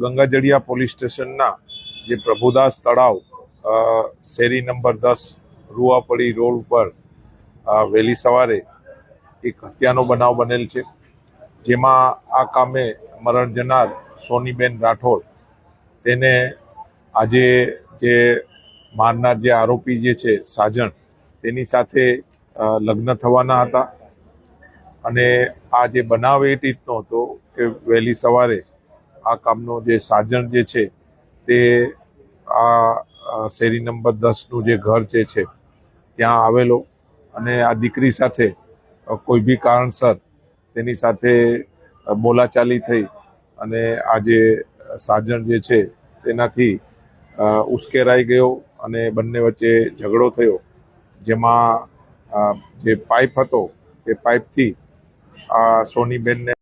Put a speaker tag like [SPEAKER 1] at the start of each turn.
[SPEAKER 1] Gangajaliya police સ્ટેશનના જે પ્રભુદાસ તળાવ શેરી નંબર દસ, રૂવાપડી રોડ ઉપર વહેલી સવારે એક હત્યાનો બનાવ બનેલ છે. જેમાં આ કામે મરણ જનાર સોનીબેન રાઠોડ તેને આજે જે મારનાર જે આરોપી જે છે, સાજણ, તેની સાથે લગ્ન થવાના હતા. અને આ જે બનાવ એ રીતનો હતો કે વહેલી સવારે આ કામનો જે સાજણ જે છે તે આ શેરી નંબર દસનું જે ઘર જે છે ત્યાં આવેલો અને આ દીકરી સાથે કોઈ બી કારણસર તેની સાથે બોલાચાલી થઈ અને આ જે સાજણ જે છે તેનાથી ઉશ્કેરાઈ ગયો અને બંને વચ્ચે ઝઘડો થયો. જેમાં જે પાઇપ હતો તે પાઇપથી આ સોનીબેનને